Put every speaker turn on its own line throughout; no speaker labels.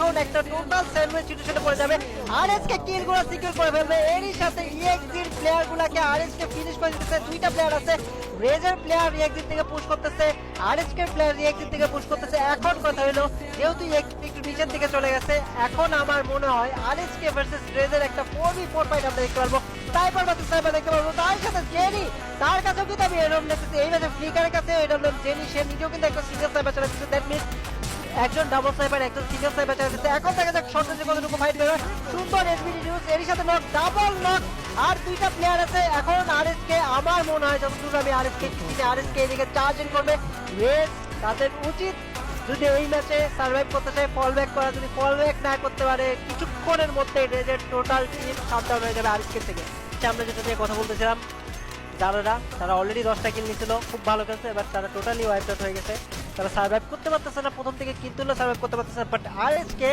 এখন একটা total sandwich সিচুয়েশনে পড়ে যাবে। আরএস কে কিলগুলো সিকিউর করে ফেলবে। এরই সাথে ইএক্সির প্লেয়ার গুলাকে আরএস কে ফিনিশ করে দিতেছে। দুইটা প্লেয়ার আছে। রেজার প্লেয়ার রিএক্সিট থেকে পুশ করতেছে। আরএস কে প্লেয়ার রিএক্সিট থেকে পুশ করতেছে। এখন কথা হলো, যেহেতু একটু নিচের দিকে চলে গেছে, এখন আমার মনে হয় আরএস কে ভার্সেস রেজার একটা 4v4 ফাইট আমরা দেখতে পারব। সাইবার ভার্সেস সাইবার দেখতে পারব। তার সাথে জেনি তার কাছেও কিন্তু আমি এরকম দেখতেছি। এই ম্যাচে ফ্লিকারের কাছে এরকম জেনি সে নিজেও কিন্তু একটা সিঙ্গেল সাইবার চালাচ্ছে দ্যাট মিনস একজন ডাবল সাইবার একজন সিঙ্গেল সাইবার চালাচ্ছে এখন দেখা যাক শর্ট কতটুকু ফাইট বের হয় সুন্দর এসবিডি নিউজ এর সাথে নক ডাবল নক আর দুইটা প্লেয়ার আছে এখন আরএস কে আমার মনে হয় যতদূর আমি আরএস কে চিনি আরএস কে এদিকে চার্জিং করবে। রেস তাদের উচিত যদি এই ম্যাচে সার্ভাইভ করতে চায় ফল ব্যাক করা। যদি ফল ব্যাক না করতে পারে কিছুক্ষণের মধ্যে রেজের টোটাল টিম শাটডাউন হয়ে যাবে আর আরএসকে থেকে। আচ্ছা, আমরা যেটা নিয়ে কথা বলতেছিলাম যারা তারা অলরেডি দশটা কিল নিছিল খুব ভালো খেলছে এবার তারা টোটালি ওয়াইপ আউট হয়ে গেছে। তারা সার্ভাইভ করতে পারতেছে না। প্রথম থেকে তুললে সার্ভাইভ করতে পারতেছে না। বাট আরএসকে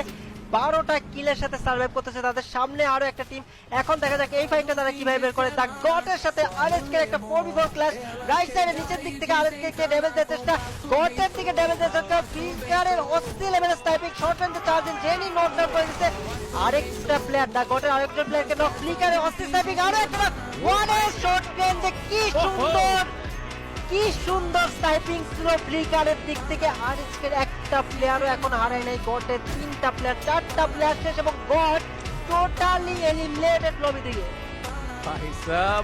বারোটা কিলের সাথে সার্ভাইভ করতেছে। তাদের সামনে আরও একটা টিম এখন দেখা যাক এই ফাইটটা তারা কীভাবে বের করে। দা গটের সাথে আরএসকে একটা four B four class right সাইডে নিচের দিক থেকে আরএসকে কে ড্যামেজ দেওয়ার চেষ্টা? গটের দিকে ড্যামেজ দেওয়ার চেষ্টা। ফিগারের অস্থির লেভেলের স্নাইপিং শর্ট রেঞ্জে চার্জিং জেনি নক ডাউন করে দিচ্ছে। আরেকটা প্লেয়ার দা গটের আরেকজন প্লেয়ারকে নক ফ্লিকারে অস্থির স্নাইপিং আরও একটা ওয়ানে শর্ট রেঞ্জে কি সুন্দর কি সুন্দর স্নাইপিং ছিল ফ্লিকারের দিক থেকে আরিসকের একটা প্লেয়ারও এখন হারায় নাই। গটের তিনটা প্লেয়ার চারটা প্লেয়ার শেষ এবং গট টোটালি এলিমিনেটেড লবি থেকে
ভাই সাব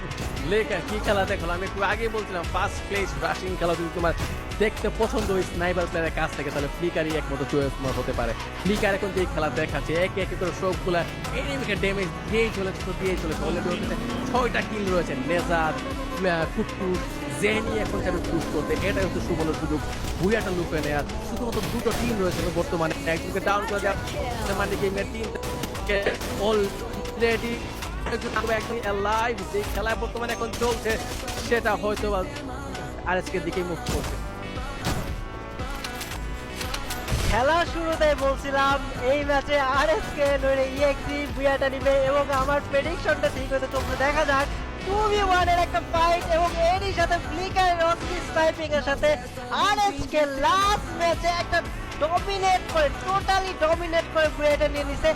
লেখা কি খেলা দেখো আমি একটু আগে বলছিলাম ফার্স্ট প্লেস রাশিং খেলা যদি তোমার দেখতে পছন্দ ওই স্নাইপার প্লেয়ারের কাছ থেকে, তাহলে ফ্লিকারই একমাত্র চয়েস তোমার হতে পারে। ফ্লিকার এখন যে খেলা দেখাচ্ছে, একে একে করে সবগুলা এনিমিকে ড্যামেজ দিয়েই চলেছে, তো দিয়েই চলেছে। অলরেডি ছয়টা কিল রয়েছে নেজার কুটকুট জেনি এখন করতে হচ্ছে সুবর্ণ সুযোগ। লুপে শুধুমাত্র দুটো টিম রয়েছে বর্তমানে। ডাউন করে দেওয়া মানে অলরেডি লাইভ যে খেলায় বর্তমানে এখন চলছে, সেটা হয়তো আর দিকে মুখ করছে
খেলা শুরুতে বলছিলাম, এই ম্যাচে আরএসকে নইলে ইএক্সি বুয়াটা নিবে এবং আমার প্রেডিকশনটা ঠিক হতে চলছে দেখা যাক। ভি ওয়ানের একটা সাথে ফ্লিকার রকি স্নাইপিং এর সাথে আর আরএসকে লাস্ট ম্যাচে একটা ডমিনেট করে টোটালি ডমিনেট করে বুয়াটা নিয়ে নিছে।